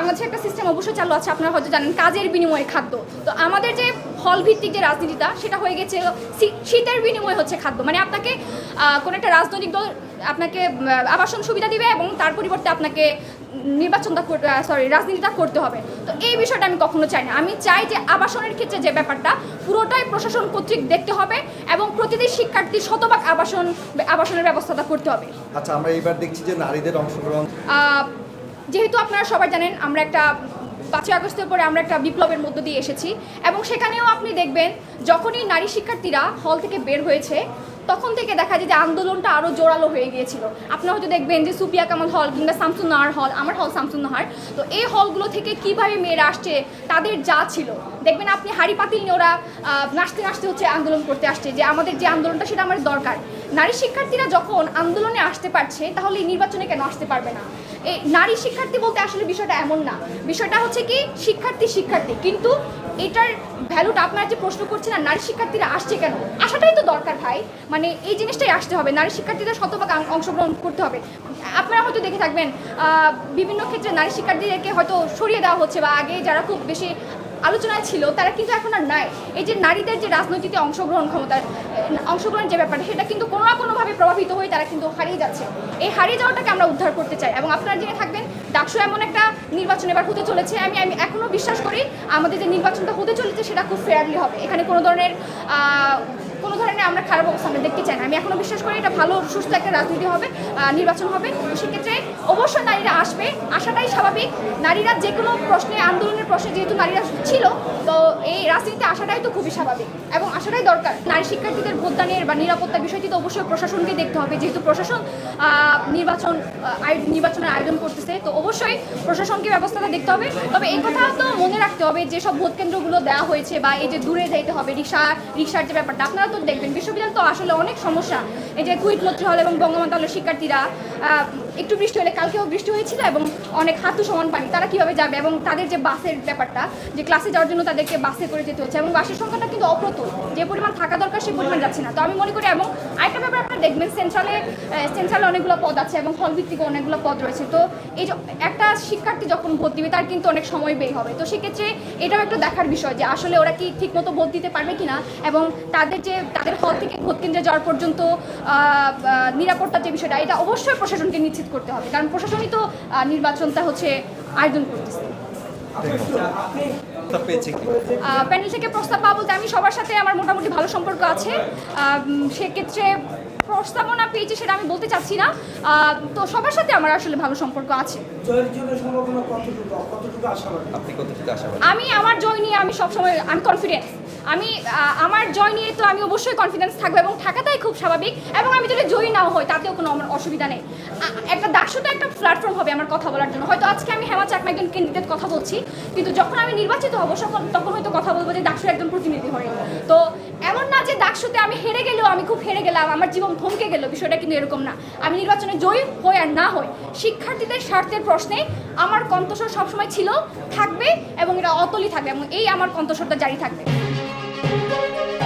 বাংলাদেশে একটা সিস্টেম অবশ্যই চালু আছে আপনারা হয়তো জানেন কাজের বিনিময়ে খাদ্য। তো আমাদের যে ফল ভিত্তিক যে রাজনীতিটা সেটা হয়ে গেছে শীতের বিনিময়ে হচ্ছে খাদ্য। মানে আপনাকে কোনো একটা রাজনৈতিক দল আপনাকে আবাসন সুবিধা দিবে এবং তার পরিবর্তে আপনাকে নির্বাচনটা সরি রাজনীতিটা করতে হবে। তো এই বিষয়টা আমি কখনো চাই না। আমি চাই যে আবাসনের ক্ষেত্রে যে ব্যাপারটা পুরোটাই প্রশাসন কর্তৃক দেখতে হবে এবং প্রতিটি শিক্ষার্থী শতভাগ আবাসন আবাসনের ব্যবস্থাটা করতে হবে। আচ্ছা আমরা এইবার দেখছি যে নারীদের অংশগ্রহণ যেহেতু আপনারা সবাই জানেন, আমরা একটা পাঁচই আগস্টের পরে আমরা একটা বিপ্লবের মধ্য দিয়ে এসেছি। এবং সেখানেও আপনি দেখবেন, যখনই নারী শিক্ষার্থীরা হল থেকে বের হয়েছে তখন থেকে দেখা যায় যে আন্দোলনটা আরও জোরালো হয়ে গিয়েছিল। আপনারা হয়তো দেখবেন যে সুপিয়া কামাল হল কিংবা শামসুন নাহার হল, আমার হল শামসুন নাহার তো এই হলগুলো থেকে কীভাবে মেয়েরা আসছে, তাদের যা ছিল। দেখবেন আপনি হাড়ি পাতিল নিয়ে ওরা নাচতে নাচতে হচ্ছে আন্দোলন করতে আসছে, যে আমাদের যে আন্দোলনটা সেটা আমার দরকার। নারী শিক্ষার্থীরা যখন আন্দোলনে আসতে পারছে, তাহলে এই নির্বাচনে কেন আসতে পারবে না? এই নারী শিক্ষার্থী বলতে আসলে বিষয়টা এমন না। বিষয়টা হচ্ছে কি? শিক্ষার্থী শিক্ষার্থী। কিন্তু এটার ভ্যালুটা আপনারা যে প্রশ্ন করছেন আর নারী শিক্ষার্থীরা আসছে কেন? আসাটাই তো দরকার ভাই। মানে এই জিনিসটাই আসতে হবে। নারী শিক্ষার্থীদের শতভাগ অংশগ্রহণ করতে হবে। আপনারা হয়তো দেখে থাকবেন বিভিন্ন ক্ষেত্রে নারী শিক্ষার্থীদেরকে হয়তো সরিয়ে দেওয়া হচ্ছে বা আগে যারা খুব বেশি আলোচনায় ছিল, তারা কিন্তু এখন আর নাই। এই যে নারীদের যে রাজনৈতিক অংশগ্রহণ ক্ষমতার অংশগ্রহণ যে ব্যাপারটা, সেটা কিন্তু কোনো না কোনোভাবে প্রভাবিত হয়ে তারা কিন্তু হারিয়ে যাচ্ছে। এই হারিয়ে যাওয়াটাকে আমরা উদ্ধার করতে চাই। এবং আপনারা জেনে থাকবেন, ডাকসু এমন একটা নির্বাচন এবার হতে চলেছে। আমি আমি এখনও বিশ্বাস করি, আমাদের যে নির্বাচনটা হতে চলেছে, সেটা খুব ফেয়ারলি হবে। এখানে কোনো ধরনের কোনো ধরনের আমরা খারাপ অবস্থা আমরা দেখতে চাই না। আমি এখনও বিশ্বাস করি এটা ভালো, সুস্থ একটা রাজনীতি হবে নির্বাচন হবে। সেক্ষেত্রে অবশ্যই নারীরা আসবে, আসাটাই স্বাভাবিক। নারীরা যে কোনো প্রশ্নে, আন্দোলনের প্রশ্নে যেহেতু নারীরা ছিল, তো এই রাজনীতিতে আসাটাই তো খুবই স্বাভাবিক এবং আসাটাই দরকার। নারী শিক্ষার্থীদের ভোটদানের বা নিরাপত্তার বিষয়টি তো অবশ্যই প্রশাসনকে দেখতে হবে। যেহেতু প্রশাসন নির্বাচন নির্বাচনের আয়োজন করতেছে, তো অবশ্যই প্রশাসনকে ব্যবস্থাটা দেখতে হবে। তবে এই কথা তো মনে রাখতে হবে, যেসব ভোট কেন্দ্রগুলো দেওয়া হয়েছে বা এই যে দূরে যাইতে হবে, রিক্সা, রিক্সার যে ব্যাপারটা, আপনারা দেখবেন বিশ্ববিদ্যালয় তো আসলে অনেক সমস্যা। এই যে কুইট মন্ত্রী হল এবং বঙ্গমাতা শিক্ষার্থীরা একটু বৃষ্টি হলে কালকেও বৃষ্টি হয়েছিল এবং অনেক হাঁটু সমান পানি। তারা কীভাবে যাবে এবং তাদের যে বাসের ব্যাপারটা, যে ক্লাসে যাওয়ার জন্য তাদেরকে বাসে করে যেতে হচ্ছে এবং বাসের সংখ্যাটা কিন্তু অপ্রতুল। যে পরিমাণ থাকা দরকার সেই পরিমাণ যাচ্ছে না। তো আমি মনে করি এবং আরেকটা ব্যাপার আপনারা দেখবেন সেন্ট্রালে সেন্ট্রালে অনেকগুলো পদ আছে এবং হল ভিত্তিক অনেকগুলো পদ রয়েছে। তো এই একটা শিক্ষার্থী যখন ভোট দিবে তার কিন্তু অনেক সময় ব্যয় হবে। তো সেক্ষেত্রে এটাও একটা দেখার বিষয় যে আসলে ওরা কি ঠিকমতো ভোট দিতে পারবে কি না এবং তাদের যে, তাদের হল থেকে ভোট কেন্দ্রে যাওয়ার পর্যন্ত নিরাপত্তার যে বিষয়টা, এটা অবশ্যই প্রশাসনকে নিশ্চিত করতে হবে। কারণ প্রশাসনই তো আহ, নির্বাচনটা হচ্ছে আয়োজন করতেছে। প্যানেল থেকে প্রস্তাব বলতে আমি সবার সাথে আমার মোটামুটি ভালো সম্পর্ক আছে। সেক্ষেত্রে প্রস্তাবনা পেয়েছি সেটা আমি বলতে চাচ্ছি না। তো সবার সাথে আমার আসলে ভালো সম্পর্ক আছে। জয়ের জন্য সম্ভাবনা কতটুকু? কতটুকু আশাবাদী? আপনি কতটুকু আশাবাদী? আমি আমার জয় নিয়ে আমি সবসময় আমি কনফিডেন্স আমি আমার জয় নিয়ে তো আমি অবশ্যই কনফিডেন্স থাকব এবং থাকাটাই খুব স্বাভাবিক এবং আমি যদি জয়ী নাও হই, তাতেও কোনো আমার অসুবিধা নেই। একটা ডাকসুটা একটা প্ল্যাটফর্ম হবে আমার কথা বলার জন্য। হয়তো আজকে আমি হেমা চাকমা একজন ক্যান্ডিডেট কথা বলছি, কিন্তু যখন আমি নির্বাচিত হব তখন হয়তো কথা বলব যে ডাকসুর একজন প্রতিনিধি হয়ে। তো এমন না যে ডাকসুতে আমি হেরে গেলেও আমি খুব হেরে গেলাম, আমার জীবন থমকে গেল, বিষয়টা কিন্তু এরকম না। আমি নির্বাচনে জয়ী হই আর না হই, শিক্ষার্থীদের স্বার্থের প্রশ্নে আমার কণ্ঠস্বর সবসময় ছিল, থাকবে এবং এটা অতলই থাকবে এবং এই আমার কণ্ঠস্বরটা জারি থাকবে। Música